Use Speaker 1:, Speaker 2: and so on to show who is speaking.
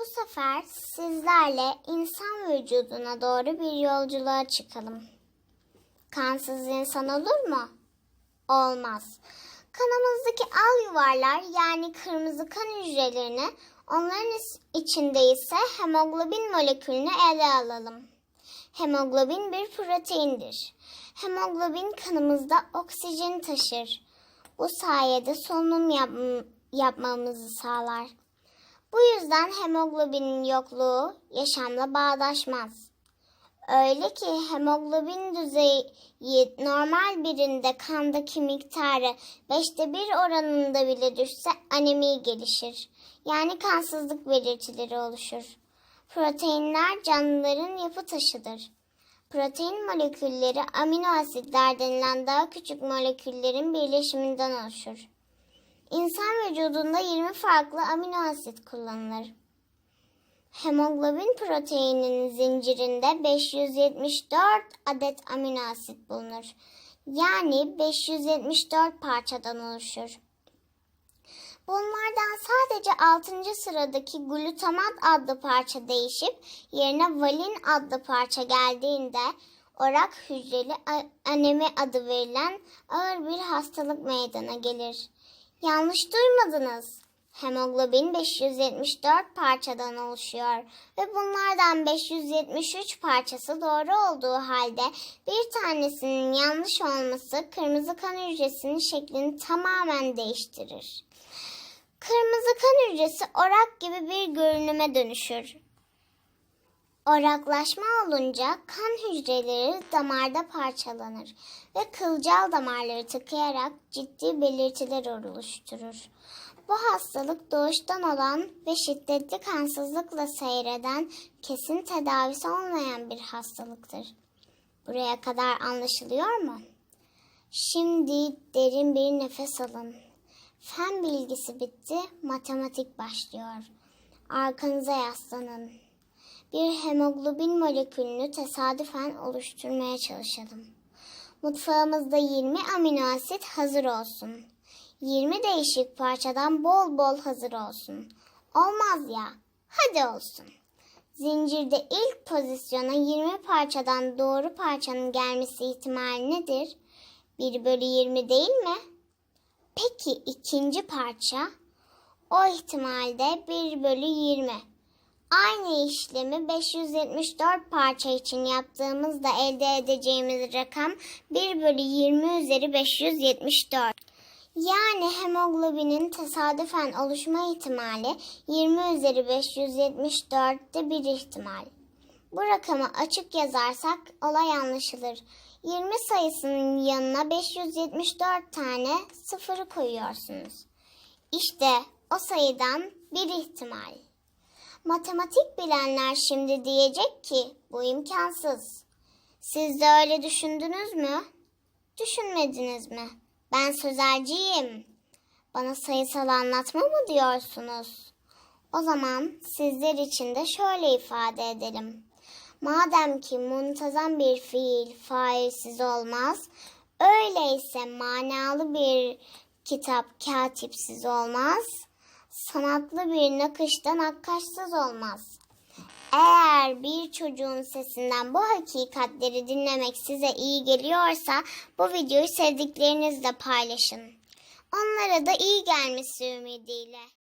Speaker 1: Bu sefer sizlerle insan vücuduna doğru bir yolculuğa çıkalım. Kansız insan olur mu? Olmaz. Kanımızdaki al yuvarlar yani kırmızı kan hücrelerini onların içinde ise hemoglobin molekülünü ele alalım. Hemoglobin bir proteindir. Hemoglobin kanımızda oksijen taşır. Bu sayede solunum yap- yapmamızı sağlar. Yüzden hemoglobinin yokluğu yaşamla bağdaşmaz. Öyle ki hemoglobin düzeyi normal birinde kandaki miktarı beşte bir oranında bile düşse anemi gelişir. Yani kansızlık belirtileri oluşur. Proteinler canlıların yapı taşıdır. Protein molekülleri amino asitler denilen daha küçük moleküllerin birleşiminden oluşur. İnsan vücudunda 20 farklı amino asit kullanılır. Hemoglobin proteininin zincirinde 574 adet amino asit bulunur. Yani 574 parçadan oluşur. Bunlardan sadece 6. sıradaki glutamat adlı parça değişip yerine valin adlı parça geldiğinde orak hücreli anemi adı verilen ağır bir hastalık meydana gelir. Yanlış duymadınız. Hemoglobin 574 parçadan oluşuyor ve bunlardan 573 parçası doğru olduğu halde bir tanesinin yanlış olması kırmızı kan hücresinin şeklini tamamen değiştirir. Kırmızı kan hücresi orak gibi bir görünüme dönüşür. Oraklaşma olunca kan hücreleri damarda parçalanır ve kılcal damarları tıkayarak ciddi belirtiler oluşturur. Bu hastalık doğuştan olan ve şiddetli kansızlıkla seyreden, kesin tedavisi olmayan bir hastalıktır. Buraya kadar anlaşılıyor mu? Şimdi derin bir nefes alın. Fen bilgisi bitti, matematik başlıyor. Arkanıza yaslanın. Bir hemoglobin molekülünü tesadüfen oluşturmaya çalışalım. Mutfağımızda 20 amino asit hazır olsun. 20 değişik parçadan bol bol hazır olsun. Olmaz ya. Hadi olsun. Zincirde ilk pozisyona 20 parçadan doğru parçanın gelmesi ihtimali nedir? 1 bölü 20 değil mi? Peki ikinci parça? O ihtimalde 1 bölü 20. Aynı işlemi 574 parça için yaptığımızda elde edeceğimiz rakam 1 bölü 20 üzeri 574. Yani hemoglobinin tesadüfen oluşma ihtimali 20 üzeri 574'te bir ihtimal. Bu rakamı açık yazarsak olay anlaşılır. 20 sayısının yanına 574 tane sıfırı koyuyorsunuz. İşte o sayıdan bir ihtimal. Matematik bilenler şimdi diyecek ki bu imkansız. Siz de öyle düşündünüz mü? Düşünmediniz mi? Ben sözelciyim. Bana sayısal anlatma mı diyorsunuz? O zaman sizler için de şöyle ifade edelim. Madem ki muntazam bir fiil failsiz olmaz, öyleyse manalı bir kitap katipsiz olmaz, sanatlı bir nakışta nakkaşsız olmaz. Eğer bir çocuğun sesinden bu hakikatleri dinlemek size iyi geliyorsa bu videoyu sevdiklerinizle paylaşın. Onlara da iyi gelmesi ümidiyle.